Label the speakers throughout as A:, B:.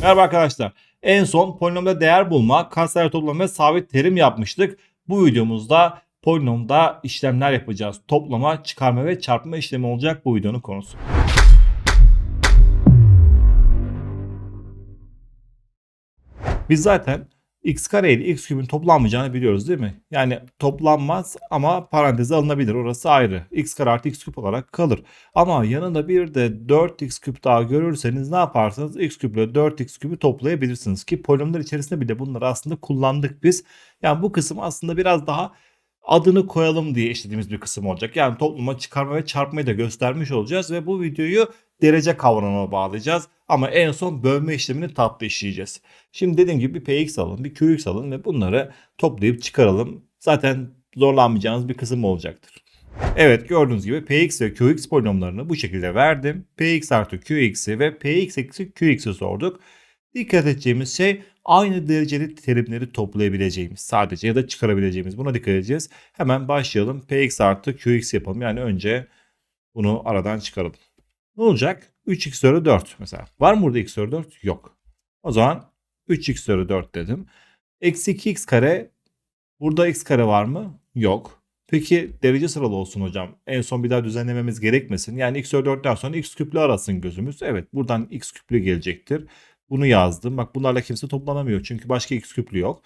A: Merhaba arkadaşlar. En son polinomda değer bulma, katsayı toplama ve sabit terim yapmıştık. Bu videomuzda polinomda işlemler yapacağız. Toplama, çıkarma ve çarpma işlemi olacak bu videonun konusu. Biz zaten x kare ile x küpün toplanmayacağını biliyoruz değil mi? Yani toplanmaz ama paranteze alınabilir. Orası ayrı. x kare artı x küp olarak kalır. Ama yanında bir de 4x küp daha görürseniz ne yaparsınız? x küp ile 4x küpü toplayabilirsiniz ki polinomlar içerisinde bile bunları aslında kullandık biz. Yani bu kısım aslında biraz daha adını koyalım diye işlediğimiz bir kısım olacak. Yani topluma çıkarma ve çarpmayı da göstermiş olacağız ve bu videoyu derece kavramına bağlayacağız. Ama en son bölme işlemini tatlı işleyeceğiz. Şimdi dediğim gibi bir px alın, bir qx alın ve bunları toplayıp çıkaralım. Zaten zorlanmayacağınız bir kısım olacaktır. Evet gördüğünüz gibi px ve qx polinomlarını bu şekilde verdim. px artı qx'i ve px eksi qx'i sorduk. Dikkat edeceğimiz şey aynı dereceli terimleri toplayabileceğimiz sadece ya da çıkarabileceğimiz buna dikkat edeceğiz. Hemen başlayalım. px artı qx yapalım. Yani önce bunu aradan çıkaralım. Ne olacak? 3x üzeri 4 mesela. Var mı burada x üzeri 4? Yok. O zaman 3x üzeri 4 dedim. Eksi 2x kare. Burada x kare var mı? Yok. Peki derece sıralı olsun hocam. En son bir daha düzenlememiz gerekmesin. Yani x üzeri 4'ten sonra x küplü arasın gözümüz. Evet buradan x küplü gelecektir. Bunu yazdım. Bak bunlarla kimse toplanamıyor. Çünkü başka x küplü yok.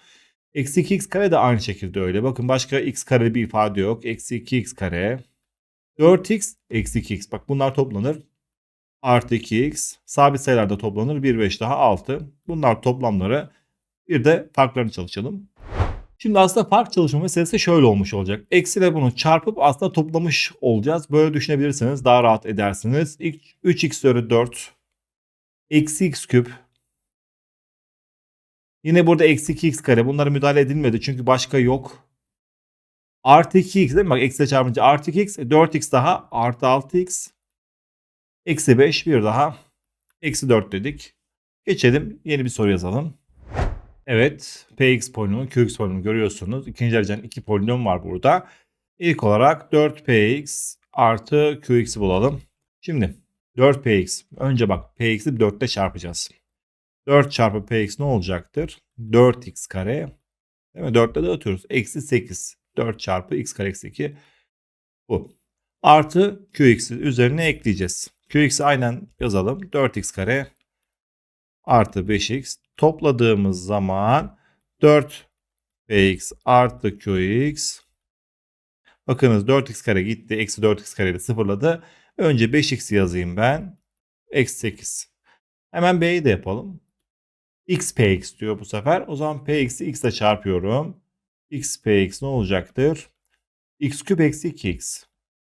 A: Eksi 2x kare de aynı şekilde öyle. Bakın başka x kare bir ifade yok. Eksi 2x kare. 4x eksi 2x. Bak bunlar toplanır. Artı 2x. Sabit sayılarda toplanır. 1 5 daha 6. Bunlar toplamları. Bir de farklarını çalışalım. Şimdi aslında fark çalışma meselesi şöyle olmuş olacak. Eksi ile bunu çarpıp aslında toplamış olacağız. Böyle düşünebilirsiniz. Daha rahat edersiniz. 3x üzeri 4. Eksi x küp Yine burada eksi 2x kare. Bunlara müdahale edilmedi çünkü başka yok. Artı 2x değil mi? Bak eksi çarpınca artı 2x. 4x daha artı 6x. Eksi 5 bir daha. Eksi 4 dedik. Geçelim yeni bir soru yazalım. Evet px polinomu qx polinomu görüyorsunuz. İkinci dereceden iki polinom var burada. İlk olarak 4px artı qx'i bulalım. Şimdi 4px. Önce bak px'i 4 ile çarpacağız. 4 çarpı px ne olacaktır? 4x kare. Değil mi? 4 ile dağıtıyoruz. Eksi 8. 4 çarpı x kare eksi 2. Bu. Artı qx'i üzerine ekleyeceğiz. qx'i aynen yazalım. 4x kare artı 5x. Topladığımız zaman 4px artı qx. Bakınız 4x kare gitti. Eksi 4x kare ile sıfırladı. Önce 5x yazayım ben. Eksi 8. Hemen b'yi de yapalım x px diyor bu sefer. O zaman px'i x ile çarpıyorum. x px ne olacaktır? x küp eksi 2x.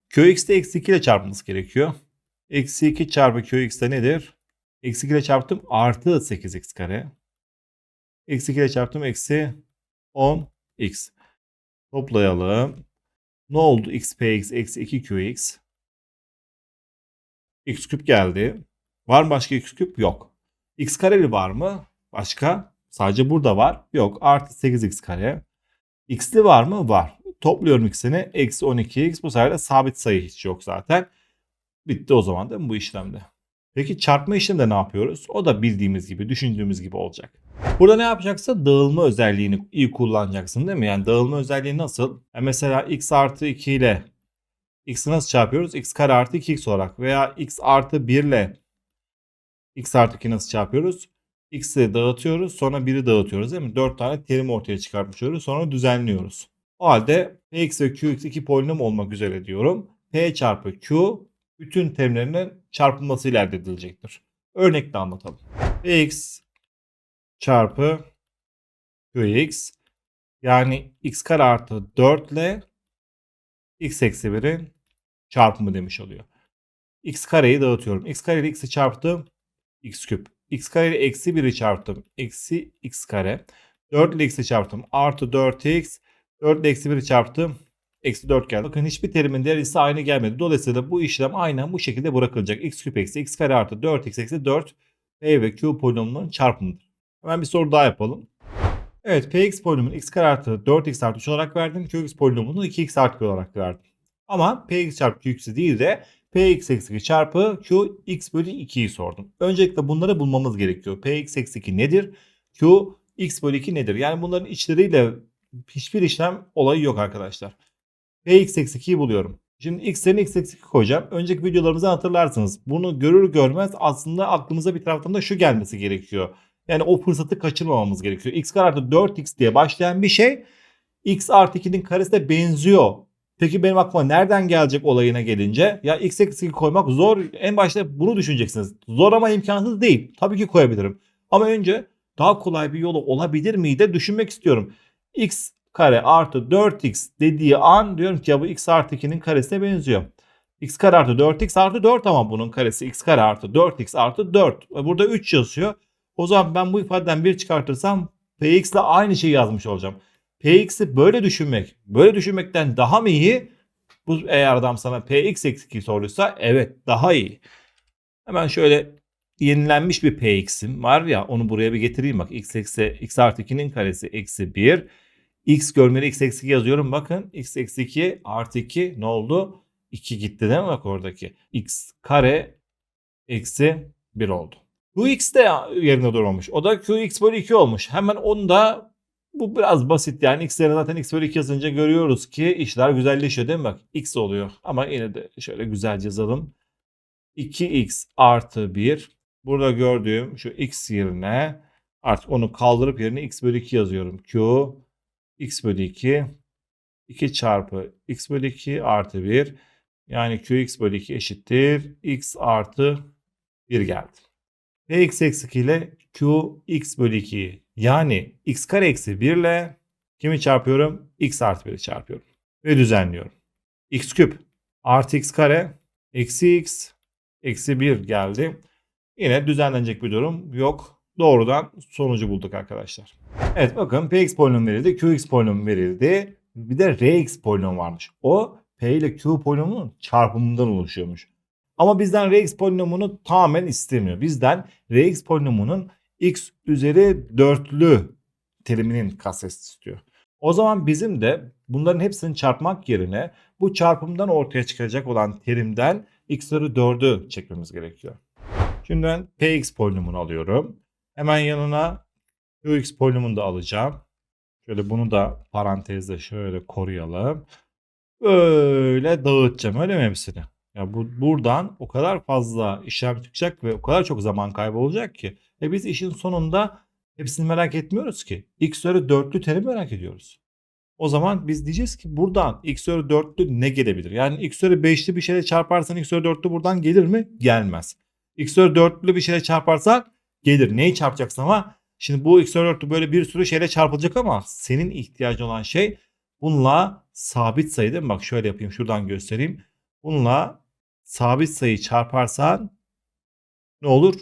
A: qx'te eksi 2 ile çarpmamız gerekiyor. Eksi 2 çarpı qx'te nedir? Eksi 2 ile çarptım artı 8x kare. Eksi 2 ile çarptım eksi 10x. Toplayalım. Ne oldu? x px eksi 2 qx. x küp geldi. Var mı başka x küp? Yok. x kareli var mı? Başka? Sadece burada var. Yok. Artı 8x kare. X'li var mı? Var. Topluyorum ikisini. Eksi 12x. Bu sefer de sabit sayı hiç yok zaten. Bitti o zaman değil mi bu işlemde? Peki çarpma işleminde ne yapıyoruz? O da bildiğimiz gibi, düşündüğümüz gibi olacak. Burada ne yapacaksa dağılma özelliğini iyi kullanacaksın değil mi? Yani dağılma özelliği nasıl? Yani mesela x artı 2 ile x'i nasıl çarpıyoruz? x kare artı 2x olarak veya x artı 1 ile x artı 2 nasıl çarpıyoruz? X'i dağıtıyoruz sonra 1'i dağıtıyoruz değil mi? 4 tane terim ortaya çıkartmış oluyoruz sonra düzenliyoruz. O halde px ve qx iki polinom olmak üzere diyorum. p çarpı q bütün terimlerinin çarpılmasıyla elde edilecektir. Örnekle anlatalım. px çarpı qx yani x kare artı 4 ile x eksi 1'in çarpımı demiş oluyor. x kareyi dağıtıyorum. x kare ile x'i çarptım. x küp x kare ile eksi 1'i çarptım. Eksi x kare. 4 ile x'i çarptım. Artı 4x. 4 ile eksi 1'i çarptım. Eksi 4 geldi. Bakın hiçbir terimin değeri ise aynı gelmedi. Dolayısıyla bu işlem aynen bu şekilde bırakılacak. x küp eksi x kare artı 4x eksi 4 p ve q polinomlarının çarpımıdır. Hemen bir soru daha yapalım. Evet px polinomunu x kare artı 4x artı 3 olarak verdim. qx polinomunu 2x artı 1 olarak verdim. Ama px çarpı qx'i değil de Px eksi 2 çarpı Q x bölü 2'yi sordum. Öncelikle bunları bulmamız gerekiyor. Px eksi 2 nedir? Q x bölü 2 nedir? Yani bunların içleriyle hiçbir işlem olayı yok arkadaşlar. Px eksi 2'yi buluyorum. Şimdi x eksi 2 koyacağım. Önceki videolarımızı hatırlarsınız. Bunu görür görmez aslında aklımıza bir taraftan da şu gelmesi gerekiyor. Yani o fırsatı kaçırmamamız gerekiyor. x kare artı 4x diye başlayan bir şey x artı 2'nin karesine benziyor. Peki benim aklıma nereden gelecek olayına gelince ya x eksi 2 koymak zor. En başta bunu düşüneceksiniz. Zor ama imkansız değil. Tabii ki koyabilirim. Ama önce daha kolay bir yolu olabilir miydi düşünmek istiyorum. x kare artı 4x dediği an diyorum ki ya bu x artı 2'nin karesine benziyor. x kare artı 4x artı 4 ama bunun karesi x kare artı 4x artı 4. E Burada 3 yazıyor. O zaman ben bu ifadeden 1 çıkartırsam px ile aynı şeyi yazmış olacağım. Px'i böyle düşünmek, böyle düşünmekten daha mı iyi? Bu eğer adam sana px eksi 2 soruysa evet daha iyi. Hemen şöyle yenilenmiş bir px'im var ya onu buraya bir getireyim bak. x eksi x artı 2'nin karesi eksi 1. x görmeli x eksi 2 yazıyorum. Bakın x eksi 2 artı 2 ne oldu? 2 gitti değil mi bak oradaki? x kare eksi 1 oldu. Qx de yerine durmamış. O da Qx bölü 2 olmuş. Hemen onu da bu biraz basit yani x yerine zaten x bölü 2 yazınca görüyoruz ki işler güzelleşiyor değil mi? Bak x oluyor ama yine de şöyle güzelce yazalım. 2x artı 1 burada gördüğüm şu x yerine artık onu kaldırıp yerine x bölü 2 yazıyorum. Q x bölü 2 2 çarpı x bölü 2 artı 1 yani qx bölü 2 eşittir x artı 1 geldi. Px eksi 2 ile qx bölü 2'yi yani x kare eksi 1 ile kimi çarpıyorum? x artı 1'i çarpıyorum. Ve düzenliyorum. x küp artı x kare eksi x eksi 1 geldi. Yine düzenlenecek bir durum yok. Doğrudan sonucu bulduk arkadaşlar. Evet bakın px polinomu verildi, qx polinomu verildi. Bir de rx polinomu varmış. O p ile q polinomunun çarpımından oluşuyormuş. Ama bizden Rx polinomunu tamamen istemiyor. Bizden Rx polinomunun x üzeri dörtlü teriminin katsayısı istiyor. O zaman bizim de bunların hepsini çarpmak yerine bu çarpımdan ortaya çıkacak olan terimden x üzeri 4'ü çekmemiz gerekiyor. Şimdi ben px polinomunu alıyorum. Hemen yanına qx polinomunu da alacağım. Şöyle bunu da parantezde şöyle koruyalım. Böyle dağıtacağım öyle mi hepsini? Ya bu buradan o kadar fazla işlem çıkacak ve o kadar çok zaman kaybı olacak ki. E biz işin sonunda hepsini merak etmiyoruz ki. X üzeri dörtlü terimi merak ediyoruz. O zaman biz diyeceğiz ki buradan x üzeri dörtlü ne gelebilir? Yani x üzeri beşli bir şeyle çarparsan x üzeri dörtlü buradan gelir mi? Gelmez. x üzeri dörtlü bir şeyle çarparsan gelir. Neyi çarpacaksın ama? Şimdi bu x üzeri dörtlü böyle bir sürü şeyle çarpılacak ama senin ihtiyacın olan şey bununla sabit sayı değil mi? Bak şöyle yapayım şuradan göstereyim. Bununla sabit sayı çarparsan ne olur?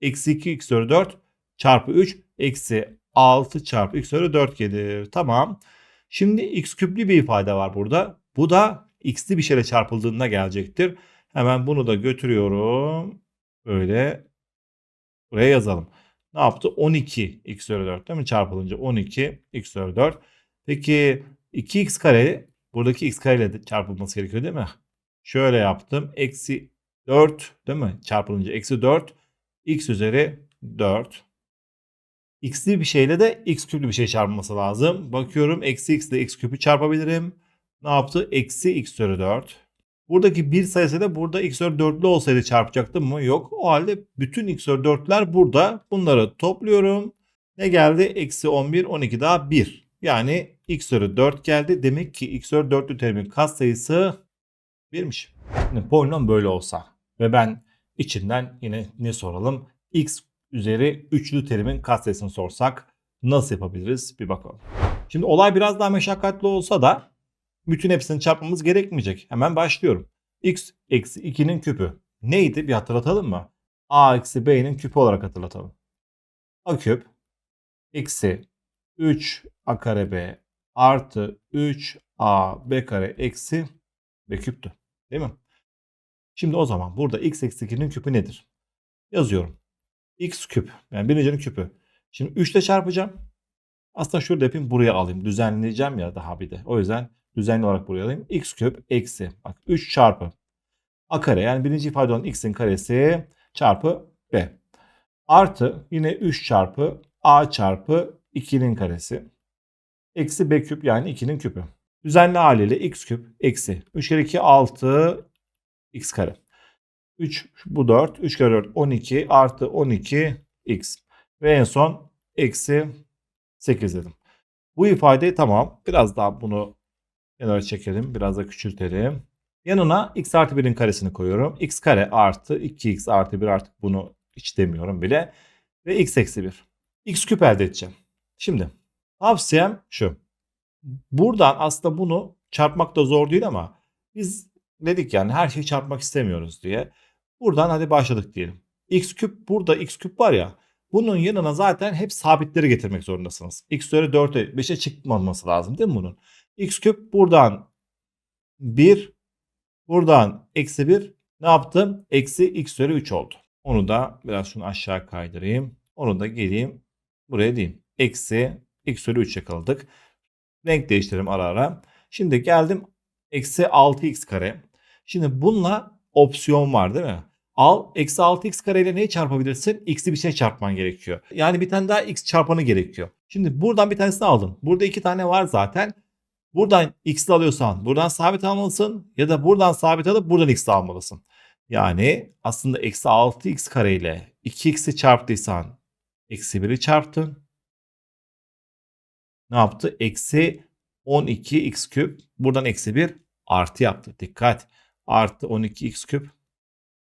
A: Eksi 2 x üzeri 4 çarpı 3 eksi 6 çarpı x üzeri 4 gelir. Tamam. Şimdi x küplü bir ifade var burada. Bu da x'li bir şeyle çarpıldığında gelecektir. Hemen bunu da götürüyorum. Böyle buraya yazalım. Ne yaptı? 12 x üzeri 4 değil mi? Çarpılınca 12 x üzeri 4. Peki 2x kare buradaki x kare ile çarpılması gerekiyor değil mi? Şöyle yaptım. Eksi 4 değil mi? Çarpılınca eksi 4. X üzeri 4. X'li bir şeyle de x küplü bir şey çarpılması lazım. Bakıyorum eksi x ile x küpü çarpabilirim. Ne yaptı? Eksi x üzeri 4. Buradaki bir sayısı da burada x üzeri 4'lü olsaydı çarpacaktım mı? Yok. O halde bütün x üzeri 4'ler burada. Bunları topluyorum. Ne geldi? Eksi 11, 12 daha 1. Yani x üzeri 4 geldi. Demek ki x üzeri 4'lü terimin katsayısı 1'miş. Şimdi polinom böyle olsa ve ben içinden yine ne soralım? x üzeri üçlü terimin katsayısını sorsak nasıl yapabiliriz bir bakalım. Şimdi olay biraz daha meşakkatli olsa da bütün hepsini çarpmamız gerekmeyecek. Hemen başlıyorum. x eksi 2'nin küpü neydi bir hatırlatalım mı? a eksi b'nin küpü olarak hatırlatalım. a küp eksi 3 a kare b artı 3 a b kare eksi b küptü. Değil mi? Şimdi o zaman burada x eksi 2'nin küpü nedir? Yazıyorum. x küp. Yani birincinin küpü. Şimdi 3 ile çarpacağım. Aslında şurada yapayım buraya alayım. Düzenleyeceğim ya daha bir de. O yüzden düzenli olarak buraya alayım. x küp eksi. Bak 3 çarpı. a kare yani birinci ifade olan x'in karesi çarpı b. Artı yine 3 çarpı a çarpı 2'nin karesi. Eksi b küp yani 2'nin küpü. Düzenli haliyle x küp eksi 3 kere 2 6 x kare. 3 bu 4. 3 kere 4 12 artı 12 x. Ve en son eksi 8 dedim. Bu ifade tamam. Biraz daha bunu kenara çekelim. Biraz da küçültelim. Yanına x artı 1'in karesini koyuyorum. x kare artı 2x artı 1 artık bunu hiç demiyorum bile. Ve x eksi 1. x küp elde edeceğim. Şimdi tavsiyem şu. Buradan aslında bunu çarpmak da zor değil ama biz dedik yani her şeyi çarpmak istemiyoruz diye. Buradan hadi başladık diyelim. x küp burada x küp var ya. Bunun yanına zaten hep sabitleri getirmek zorundasınız. x üzeri 4'e 5'e çıkmaması lazım değil mi bunun? x küp buradan 1 buradan eksi 1 ne yaptım? Eksi x üzeri 3 oldu. Onu da biraz şunu aşağı kaydırayım. Onu da geleyim buraya diyeyim. Eksi x üzeri 3 yakaladık. Renk değiştirelim ara ara. Şimdi geldim eksi 6x kare. Şimdi bununla opsiyon var değil mi? Al eksi 6x kare ile neyi çarpabilirsin? X'i bir şey çarpman gerekiyor. Yani bir tane daha x çarpanı gerekiyor. Şimdi buradan bir tanesini aldın. Burada iki tane var zaten. Buradan x'li alıyorsan buradan sabit almalısın. Ya da buradan sabit alıp buradan x'li almalısın. Yani aslında eksi 6x kare ile 2x'i çarptıysan eksi 1'i çarptın. Ne yaptı? Eksi 12x küp. Buradan eksi 1 artı yaptı. Dikkat. Artı 12x küp.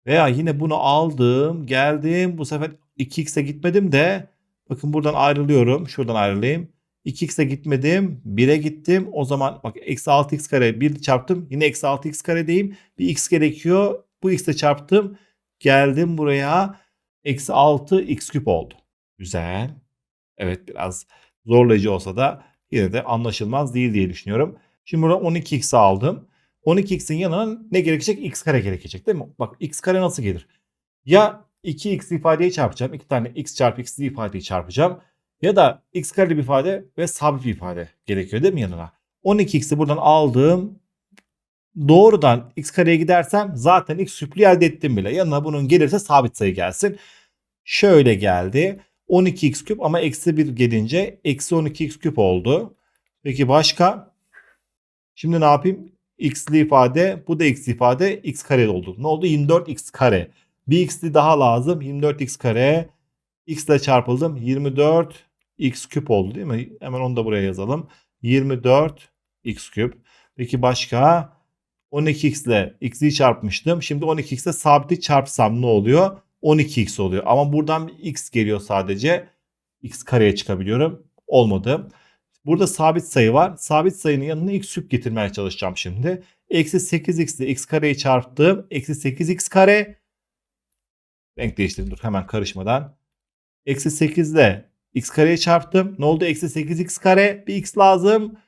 A: Veya yine bunu aldım. Geldim. Bu sefer 2x'e gitmedim de. Bakın buradan ayrılıyorum. Şuradan ayrılayım. 2x'e gitmedim. 1'e gittim. O zaman bak eksi 6x kare 1 çarptım. Yine eksi 6x karedeyim. Bir x gerekiyor. Bu x'e çarptım. Geldim buraya. Eksi 6 x küp oldu. Güzel. Evet biraz zorlayıcı olsa da yine de anlaşılmaz değil diye düşünüyorum. Şimdi burada 12x'i aldım. 12x'in yanına ne gerekecek? x kare gerekecek değil mi? Bak x kare nasıl gelir? Ya 2x ifadeyi çarpacağım. iki tane x çarpı x ifadeyi çarpacağım. Ya da x kareli bir ifade ve sabit bir ifade gerekiyor değil mi yanına? 12x'i buradan aldım. Doğrudan x kareye gidersem zaten x küplü elde ettim bile. Yanına bunun gelirse sabit sayı gelsin. Şöyle geldi. 12x küp ama eksi 1 gelince eksi 12x küp oldu. Peki başka? Şimdi ne yapayım? x'li ifade bu da x ifade x kare oldu. Ne oldu? 24x kare. Bir x'li daha lazım. 24x kare. x ile çarpıldım. 24 x küp oldu değil mi? Hemen onu da buraya yazalım. 24 x küp. Peki başka? 12x ile x'i çarpmıştım. Şimdi 12x ile sabiti çarpsam ne oluyor? 12x oluyor. Ama buradan bir x geliyor sadece. x kareye çıkabiliyorum. Olmadı. Burada sabit sayı var. Sabit sayının yanına x küp getirmeye çalışacağım şimdi. Eksi 8x ile x kareyi çarptım. Eksi 8x kare. Renk değiştirdim dur hemen karışmadan. Eksi 8 ile x kareyi çarptım. Ne oldu? Eksi 8x kare. Bir x lazım.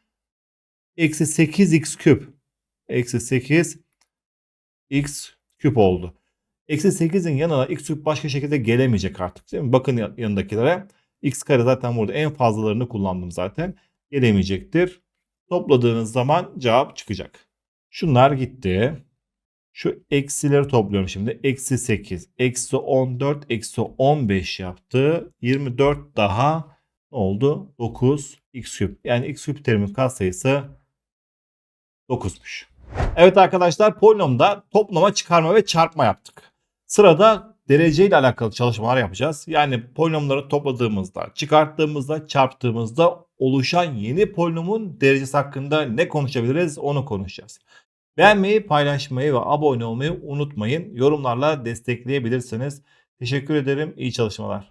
A: Eksi 8x küp. Eksi 8 x küp oldu. Eksi 8'in yanına x küp başka şekilde gelemeyecek artık. Değil mi? Bakın yanındakilere. X kare zaten burada en fazlalarını kullandım zaten. Gelemeyecektir. Topladığınız zaman cevap çıkacak. Şunlar gitti. Şu eksileri topluyorum şimdi. Eksi 8, eksi 14, eksi 15 yaptı. 24 daha ne oldu? 9 x küp. Yani x küp terimin katsayısı 9'muş. Evet arkadaşlar polinomda toplama, çıkarma ve çarpma yaptık. Sırada derece ile alakalı çalışmalar yapacağız. Yani polinomları topladığımızda, çıkarttığımızda, çarptığımızda oluşan yeni polinomun derecesi hakkında ne konuşabiliriz onu konuşacağız. Beğenmeyi, paylaşmayı ve abone olmayı unutmayın. Yorumlarla destekleyebilirsiniz. Teşekkür ederim. İyi çalışmalar.